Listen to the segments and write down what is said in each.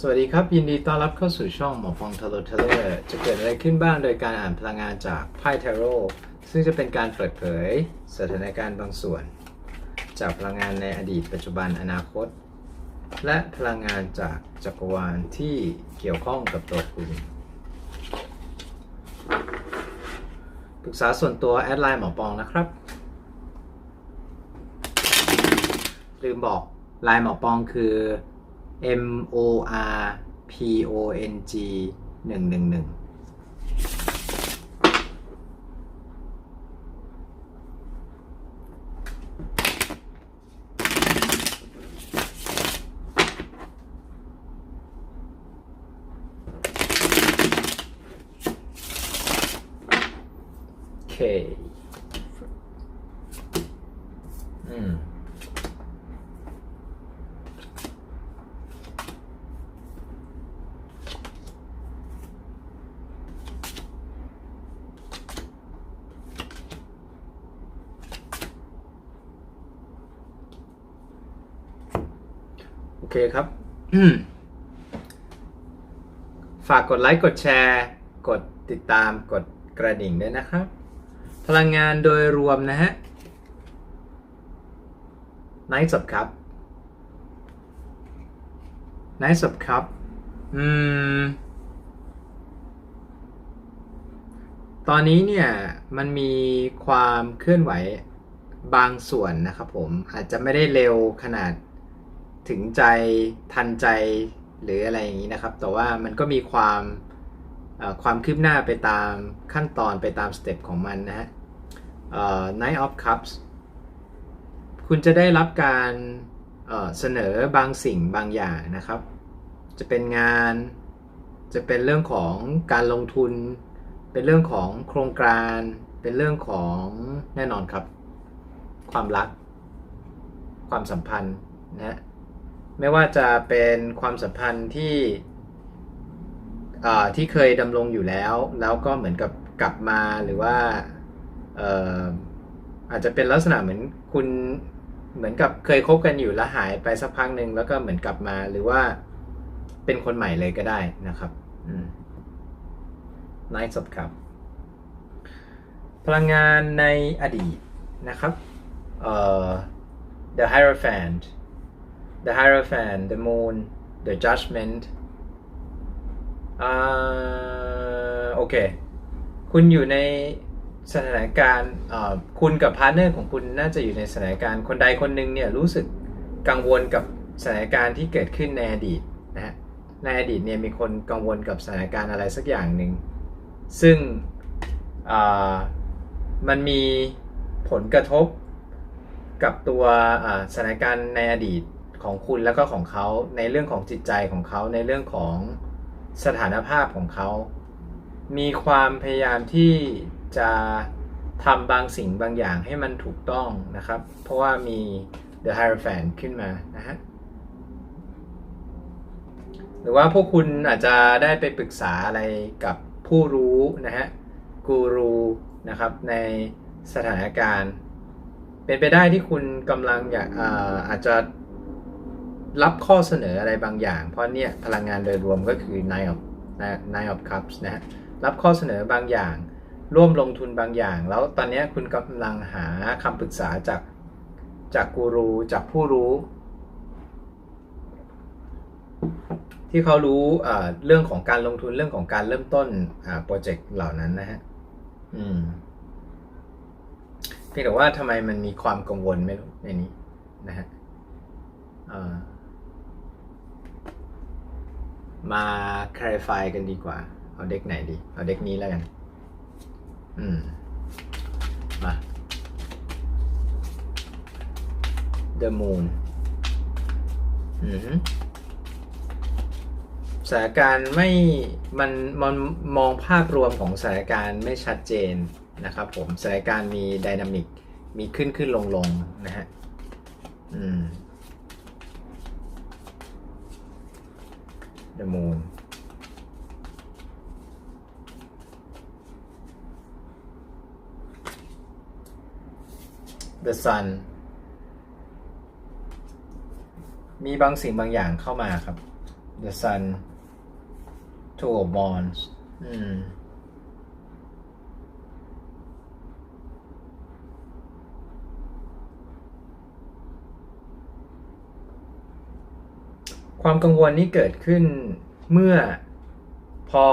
สวัสดีครับ ยินดีต้อนรับเข้าสู่ช่องหมอฟองทาโรเทเลอร์จะเกิดอะไรขึ้นบ้างโดยการอ่านพลังงานจากไพ่เทโร่ซึ่งจะเป็นการเปิดเผยสถานการณ์บางส่วน จากพลังงานในอดีต ปัจจุบันอนาคต และพลังงานจากจักรวาลที่เกี่ยวข้องกับตัวคุณปรึกษาส่วนตัวแอดไลน์หมอปองนะครับ ลืมบอกไลน์หมอปองคือ M O R P O N G หนึ่งหนึ่งหนึ่งโอเค อืม โอเคครับฝากกดไลค์กดแชร์ กดติดตามกดกระดิ่งด้วยนะครับ พลังงานโดยรวมนะฮะ Nice of Cup Nice of Cup อืม ตอนนี้เนี่ยมันมีความเคลื่อนไหวบางส่วนนะครับผมอาจจะไม่ได้เร็วขนาด ถึงใจทันใจหรืออะไรอย่างนี้นะครับ แต่ว่ามันก็มีความความคืบหน้าไปตามขั้นตอนไปตามสเต็ปของมันนะฮะ Knight of Cups คุณจะได้รับการเสนอบางสิ่งบางอย่างนะครับ จะเป็นงาน จะเป็นเรื่องของการลงทุน เป็นเรื่องของโครงการ เป็นเรื่องของแน่นอนครับ ความรัก ความสัมพันธ์นะ ไม่ว่าจะเป็นความสัมพันธ์ที่อ่าที่เคยดำรงอยู่แล้ว แล้วก็เหมือนกับกลับมาหรือว่าเอ่ออาจจะเป็นลักษณะเหมือนคุณเหมือนกับเคยคบกันอยู่แล้วหายไปสักพักหนึ่งแล้วก็เหมือนกลับมาหรือว่าเป็นคนใหม่เลยก็ได้นะครับอืม Nice of Cup พลังงานในอดีตนะครับเอ่อ The Hierophant the Hierophant the Moon the Judgment อ่าโอเค คุณอยู่ในสถานการณ์คุณกับพาร์ทเนอร์ของคุณน่าจะอยู่ในสถานการณ์คนใดคนหนึ่งเนี่ยรู้สึกกังวลกับสถานการณ์ที่เกิดขึ้นในอดีตนะฮะในอดีตเนี่ยมีคนกังวลกับสถานการณ์อะไรสักอย่างหนึ่งซึ่งอ่ามันมีผลกระทบกับตัวสถานการณ์ในอดีต ของคุณแล้วก็ของเขาในเรื่องของจิตใจของเขาในเรื่องของสถานภาพของเขา มีความพยายามที่จะทำบางสิ่งบางอย่างให้มันถูกต้องนะครับ เพราะว่ามี The Hierophant ขึ้นมานะฮะหรือว่าพวกคุณอาจจะได้ไปปรึกษาอะไรกับผู้รู้นะฮะกูรูนะครับในสถานการณ์ เป็นไปได้ที่คุณกำลังอยากอาอาจจะ รับข้อเสนออะไรบางอย่าง เพราะเนี่ยพลังงานโดยรวมก็คือ nine of nine of cups นะฮะรับข้อเสนอบางอย่าง ร่วมลงทุนบางอย่าง แล้วตอนนี้คุณกำลังหาคำปรึกษาจากจากกูรูจากผู้รู้ ที่เขารู้เรื่องของการลงทุนเรื่องของการเริ่มต้นโปรเจกต์เหล่านั้นนะฮะอืมเพียงแต่ว่าทำไมมันมีความกังวลไม่รู้ในนี้นะฮะเอ่อ มา clarify กันดีกว่า เอาเด็กไหนดี เอาเด็กนี้แล้วกัน อืม มา The Moon อือฮึสถานการณ์ไม่มันมันมองภาพรวมของสถานการณ์ไม่ชัดเจนนะครับผมสถานการณ์มีไดนามิกมีขึ้นขึ้นลงลงนะฮะอืม The Moon The Sun มีบางสิ่งบางอย่างเข้ามาครับ the sun two of wands อืม ความกังวลนี้เกิดขึ้นเมื่อพอ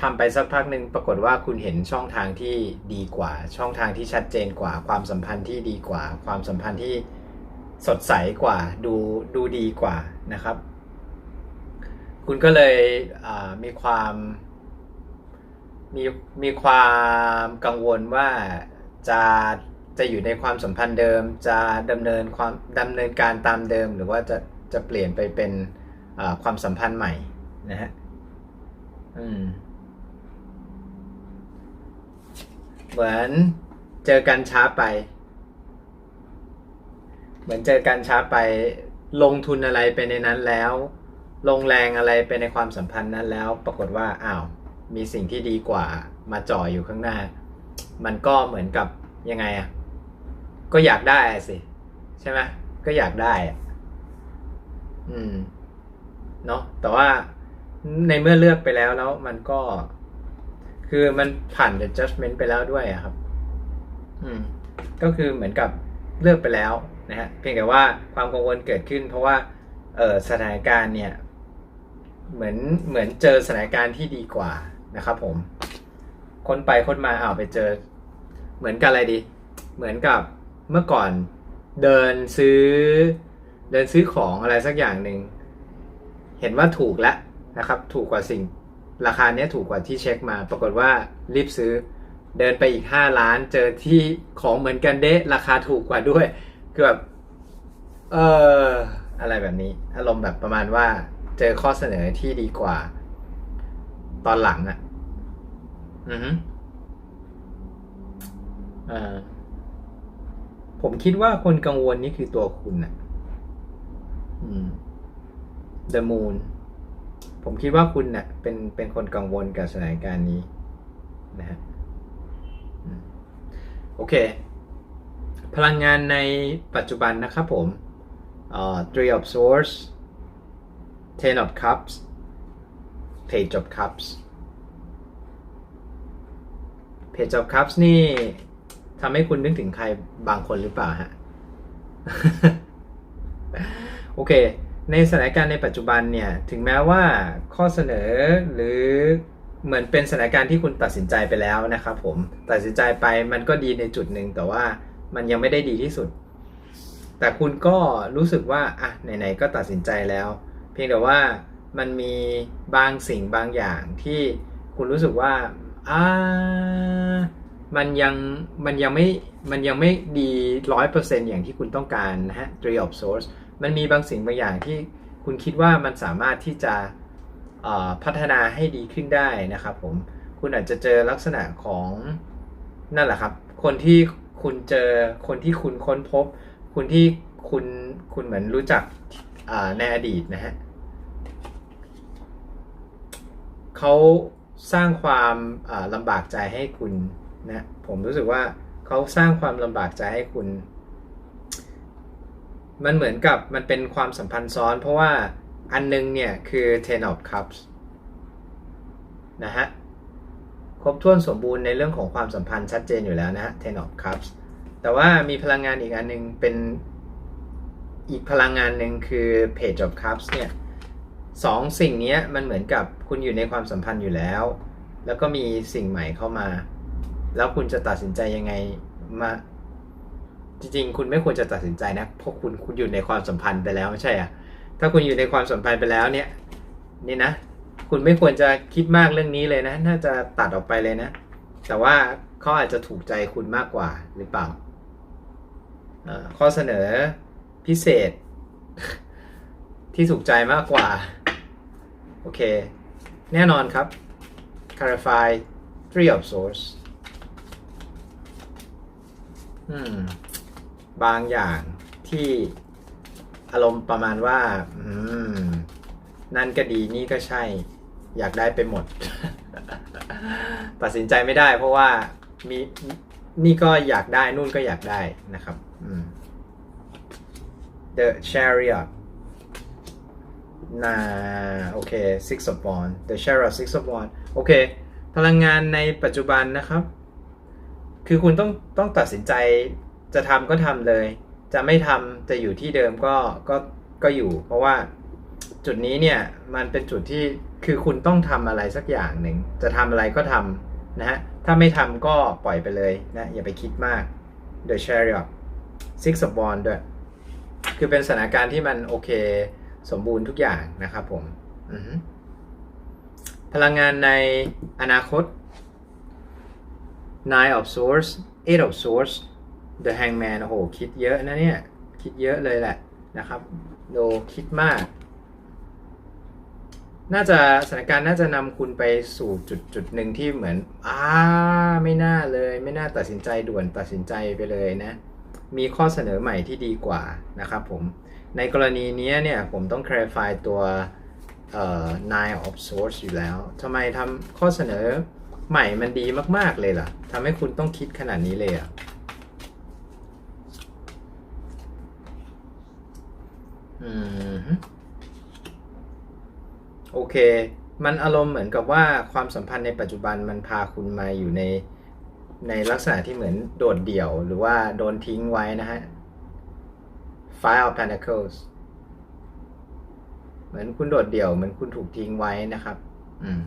ทำไปสักพักหนึ่งปรากฏว่าคุณเห็นช่องทางที่ดีกว่า ช่องทางที่ชัดเจนกว่า ความสัมพันธ์ที่ดีกว่า ความสัมพันธ์ที่สดใสกว่า ดูดูดีกว่านะครับ คุณก็เลยมีความมีมีความกังวลว่าจะจะอยู่ในความสัมพันธ์เดิม จะดำเนินความดำเนินการตามเดิม หรือว่าจะ จะเปลี่ยนไปเป็นความสัมพันธ์ใหม่นะฮะอืมเหมือนเจอกันช้าไป เหมือนเจอกันช้าไป ลงทุนอะไรไปในนั้นแล้ว ลงแรงอะไรไปในความสัมพันธ์นั้นแล้ว ปรากฏว่าอ้าวมีสิ่งที่ดีกว่ามาจ่ออยู่ข้างหน้า มันก็เหมือนกับยังไงอะก็อยากได้สิ ใช่ไหมก็อยากได้อะ อืม เนาะแต่ว่าในเมื่อเลือกไปแล้วแล้วมันก็ คือมันผ่าน the judgment ไปแล้วด้วยครับ อืม ก็คือเหมือนกับเลือกไปแล้วนะฮะเพียงแต่ว่าความกังวลเกิดขึ้น เพราะว่าเออสถานการณ์เนี่ย เหมือนเหมือนเจอสถานการณ์ที่ดีกว่านะครับผม คนไปคนมาอ้าวไปเจอ เหมือนกับอะไรดี เหมือนกับเมื่อก่อนเดินซื้อ เดินซื้อของอะไรสักอย่างหนึ่งเห็นว่าถูกแล้วนะครับ ถูกกว่าสิ่งราคาเนี้ยถูกกว่าที่เช็คมา ปรากฏว่ารีบซื้อ เดินไปอีก 5 ล้าน เจอที่ของเหมือนกันเดะราคาถูกกว่าด้วยคือแบบเอออะไรแบบนี้ อารมณ์แบบประมาณว่าเจอข้อเสนอที่ดีกว่า ตอนหลังอะ่ะ อือฮึอ่าผมคิดว่าคนกังวลนี่คือตัวคุณอะ่ะ The Moon ผมคิดว่าคุณเนะ่ยเป็นเป็นคนกังวลกับสถานการณ์นี้นะฮะโอเค พลังงานในปัจจุบันนะครับผมเอ่อ Three of Swords Ten of Cups Page of Cups Page of Cups นี่ทำให้คุณนึกถึงใครบางคนหรือเปล่าฮะ โอเค ในสถานการณ์ในปัจจุบันเนี่ยถึงแม้ว่าข้อเสนอหรือเหมือนเป็นสถานการณ์ที่คุณตัดสินใจไปแล้วนะครับผมตัดสินใจไปมันก็ดีในจุดหนึ่งแต่ว่ามันยังไม่ได้ดีที่สุด แต่คุณก็รู้สึกว่าอะไหนๆก็ตัดสินใจแล้ว เพียงแต่ว่ามันมีบางสิ่งบางอย่างที่คุณรู้สึกว่าอ่ามันยังมันยังไม่มันยังไม่ดีร้อยเปอร์เซ็นอย่างที่คุณต้องการนะฮะ three of swords มันมีบางสิ่งบางอย่างที่คุณคิดว่ามันสามารถที่จะพัฒนาให้ดีขึ้นได้นะครับผมคุณอาจจะเจอลักษณะของนั่นแหละครับ คนที่คุณเจอคนที่คุณค้นพบ คุณที่คุณคุณเหมือนรู้จักในอดีตนะฮะเขาสร้างความลำบากใจให้คุณนะผมรู้สึกว่าเขาสร้างความลำบากใจให้คุณ มันเหมือนกับมันเป็นความสัมพันธ์ซ้อน เพราะว่าอันนึงเนี่ยคือ ten of cups นะฮะครบถ้วนสมบูรณ์ในเรื่องของความสัมพันธ์ชัดเจนอยู่แล้วนะฮะ ten of cups แต่ว่ามีพลังงานอีกอันหนึงเป็นอีกพลังงานหนึ่งคือ page of cups เนี่ยสองสิ่งนี้มันเหมือนกับคุณอยู่ในความสัมพันธ์อยู่แล้ว แล้วก็มีสิ่งใหม่เข้ามา แล้วคุณจะตัดสินใจยังไงมา จริงๆ คุณไม่ควรจะตัดสินใจนะเพราะคุณคุณอยู่ในความสัมพันธ์ไปแล้วไม่ใช่อะถ้าคุณอยู่ในความสัมพันธ์ไปแล้วเนี่ย นี่นะ คุณไม่ควรจะคิดมากเรื่องนี้เลยนะ น่าจะตัดออกไปเลยนะ แต่ว่าเขาอาจจะถูกใจคุณมากกว่าหรือเปล่าเออข้อเสนอพิเศษ ที่ถูกใจมากกว่า โอเค แน่นอนครับ clarify three of swords อืม บางอย่างที่อารมณ์ประมาณว่า อืม นั่นก็ดีนี่ก็ใช่ อยากได้ไปหมด ตัดสินใจไม่ได้ เพราะว่ามีนี่ก็อยากได้นู่นก็อยากได้นะครับ The Chariot นาโอเค six of wands the chariot six of wands โอเค พลังงานในปัจจุบันนะครับ คือคุณต้องต้องตัดสินใจ จะทำก็ทำเลย จะไม่ทำจะอยู่ที่เดิมก็ก็ก็อยู่ เพราะว่าจุดนี้เนี่ยมันเป็นจุดที่คือคุณต้องทำอะไรสักอย่างหนึ่งจะทำอะไรก็ทำนะฮะถ้าไม่ทำก็ปล่อยไปเลยนะอย่าไปคิดมาก The Chariot Six of Wands ด้วย คือเป็นสถานการณ์ที่มันโอเคสมบูรณ์ทุกอย่างนะครับผมพลังงานในอนาคต Nine of Swords Eight of Swords The Hangman โอ้โห คิดเยอะนะเนี่ย คิดเยอะเลยแหละนะครับโดคิดมาก น่าจะสถานการณ์น่าจะนำคุณไปสู่จุดจุดหนึ่งที่เหมือนอ่าไม่น่าเลย ไม่น่าตัดสินใจด่วนตัดสินใจไปเลยนะ มีข้อเสนอใหม่ที่ดีกว่านะครับผม ในกรณีนี้เนี่ย ผมต้อง clarify ตัวเอ่อ nine of swords อยู่แล้วทำไมทำข้อเสนอใหม่มันดีมาก ๆ เลยล่ะทำให้คุณต้องคิดขนาดนี้เลยอะมฮึ โอเค มันอารมณ์เหมือนกับว่าความสัมพันธ์ในปัจจุบันมันพาคุณมาอยู่ในในลักษณะที่เหมือนโดดเดี่ยว หรือว่าโดนทิ้งไว้นะฮะ Five of Pentacles เหมือนคุณโดดเดี่ยว เหมือนคุณถูกทิ้งไว้นะครับ อืม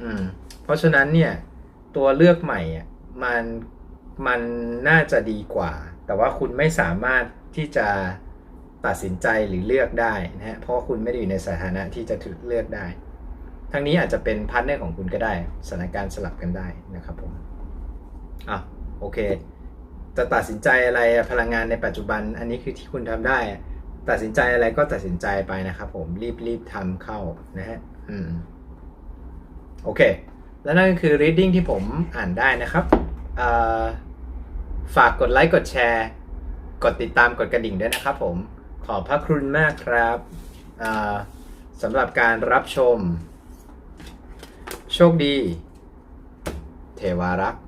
อืม เพราะฉะนั้นเนี่ย ตัวเลือกใหม่อะมัน มันน่าจะดีกว่า แต่ว่าคุณไม่สามารถที่จะตัดสินใจหรือเลือกได้นะฮะเพราะคุณไม่ได้อยู่ในสถานะที่จะถูกเลือกได้ ทั้งนี้อาจจะเป็นพาร์ทเนอร์ของคุณก็ได้สถานการณ์สลับกันได้นะครับผมอะโอเค จะตัดสินใจอะไรพลังงานในปัจจุบัน อันนี้คือที่คุณทำได้ ตัดสินใจอะไรก็ตัดสินใจไปนะครับผมรีบรีบทำเข้านะฮะอืมโอเค และนั่นก็คือ reading ที่ผมอ่านได้นะครับ ฝากกดไลค์กดแชร์ กดติดตามกดกระดิ่งด้วยนะครับผมขอบพระคุณมากครับสำหรับการรับชม โชคดี เทวารักษ์